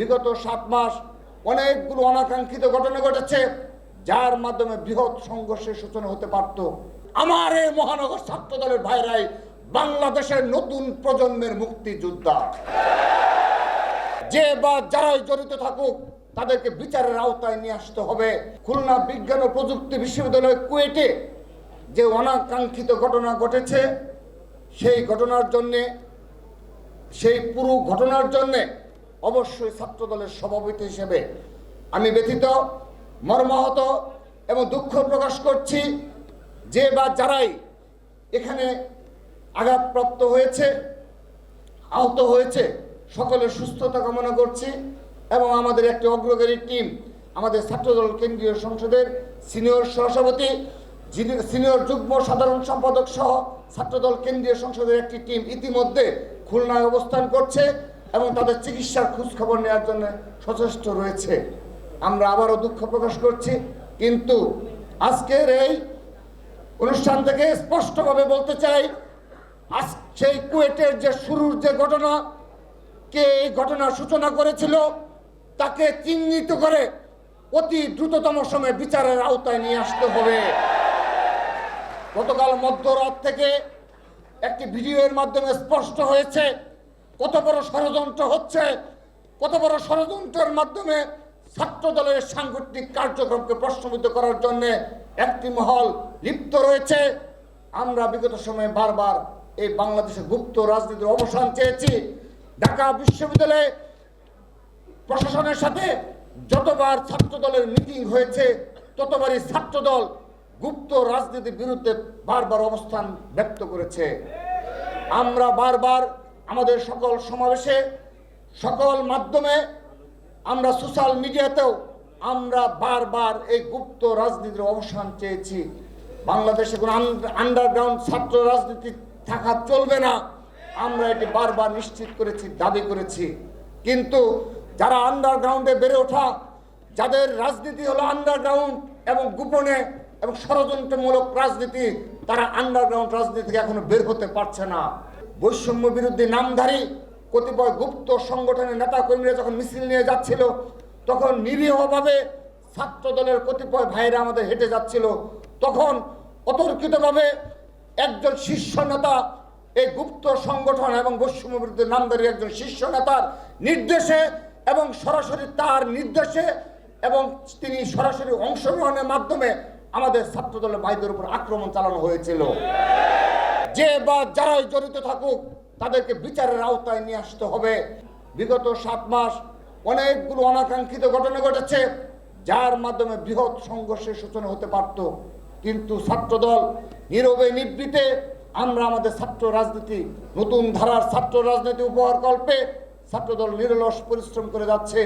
বিগত সাত মাস অনেকগুলো অনাকাঙ্ক্ষিত ঘটনা ঘটেছে, যার মাধ্যমে বৃহৎ সংঘর্ষের সূচনা হতে পারত। আমার এই মহানগর ছাত্র দলের ভাইরাই বাংলাদেশের নতুন প্রজন্মের মুক্তিযোদ্ধা। যে বা যারাই জড়িত থাকুক, তাদেরকে বিচারের আওতায় নিয়ে আসতে হবে। খুলনা বিজ্ঞান ও প্রযুক্তি বিশ্ববিদ্যালয় কুয়েটে যে অনাকাঙ্ক্ষিত ঘটনা ঘটেছে, সেই ঘটনার জন্যে, সেই পুরো ঘটনার জন্যে অবশ্যই ছাত্রদলের সভাপতি হিসেবে আমি ব্যথিত, মর্মাহত এবং দুঃখ প্রকাশ করছি যে বা যারাই এখানে আঘাতপ্রাপ্ত হয়েছে, আহত হয়েছে, সকলের সুস্থতা কামনা করছি এবং আমাদের একটি অগ্রগারী টিম, আমাদের ছাত্রদল কেন্দ্রীয় সংসদের সিনিয়র সহসভাপতি, যিনি সিনিয়র যুগ্ম সাধারণ সম্পাদক সহ ছাত্রদল কেন্দ্রীয় সংসদের একটি টিম ইতিমধ্যে খুলনায় অবস্থান করছে। এবং তাদের চিকিৎসার খোঁজখবর নেওয়ার জন্য সচেষ্ট রয়েছে। আমরা আবারও দুঃখ প্রকাশ করছি, কিন্তু আজকের এই অনুষ্ঠান থেকে স্পষ্টভাবে বলতে চাই, আজ সেই কুয়েটের যে শুরুর যে ঘটনা, কে এই ঘটনার সূচনা করেছিল, তাকে চিহ্নিত করে অতি দ্রুততম সময়ে বিচারের আওতায় নিয়ে আসতে হবে। গতকাল মধ্যরাত থেকে একটি ভিডিওর মাধ্যমে স্পষ্ট হয়েছে কত বড় ষড়যন্ত্র হচ্ছে, কত বড় ষড়যন্ত্রের মাধ্যমে ছাত্র দলের সাংগঠনিক কার্যক্রমকে প্রশ্নবিদ্ধ করার জন্য একটি মহল লিপ্ত রয়েছে। আমরা বিগত সময়ে বারবার এই বাংলাদেশের গুপ্ত রাজনীতির অবসান চেয়েছি। ঢাকা বিশ্ববিদ্যালয়ে প্রশাসনের সাথে যতবার ছাত্র দলের মিটিং হয়েছে, ততবারই ছাত্র দল গুপ্ত রাজনীতির বিরুদ্ধে বারবার অবস্থান ব্যক্ত করেছে। আমরা বারবার আমাদের সকল সমাবেশে, সকল মাধ্যমে আমরা সোশ্যাল মিডিয়াতেও আমরা বারবার এই গুপ্ত রাজনীতির অবসান চেয়েছি। বাংলাদেশে কোনো আন্ডারগ্রাউন্ড ছাত্র রাজনীতি থাকা চলবে না। আমরা এটি বারবার নিশ্চিত করেছি, দাবি করেছি। কিন্তু যারা আন্ডারগ্রাউন্ডে বেড়ে ওঠা, যাদের রাজনীতি হলো আন্ডারগ্রাউন্ড এবং গোপনে এবং ষড়যন্ত্রমূলক রাজনীতি, তারা আন্ডারগ্রাউন্ড রাজনীতি থেকে এখনও বের হতে পারছে না। বৈষম্য বিরুদ্ধে নামধারী কতিপয় গুপ্ত সংগঠনের নেতা কর্মীরা যখন মিছিল নিয়ে যাচ্ছিল, তখন নিরীহভাবে ছাত্র দলের কতিপয় ভাইরা আমাদের হেঁটে যাচ্ছিল। তখন অতর্কিতভাবে একজন শীর্ষ নেতা, এই গুপ্ত সংগঠন এবং বৈষম্য বিরুদ্ধে নামধারী একজন শীর্ষ নেতার নির্দেশে এবং সরাসরি তার নির্দেশে এবং তিনি সরাসরি অংশগ্রহণের মাধ্যমে আমাদের ছাত্র দলের ভাইদের উপর আক্রমণ চালানো হয়েছিল। যে বা যারাই জড়িত থাকুক, তাদেরকে বিচারের আওতায় নিয়ে আসতে হবে। বিগত সাত মাস অনেকগুলো অনাকাঙ্ক্ষিত ঘটনা ঘটেছে, যার মাধ্যমে বৃহৎ সংঘর্ষের সূচনা হতে পারত। কিন্তু ছাত্রদল নীরবে নিবৃতে আমরা আমাদের ছাত্র রাজনীতি, নতুন ধারার ছাত্র রাজনীতি উপহার কল্পে ছাত্রদল নিরলস পরিশ্রম করে যাচ্ছে।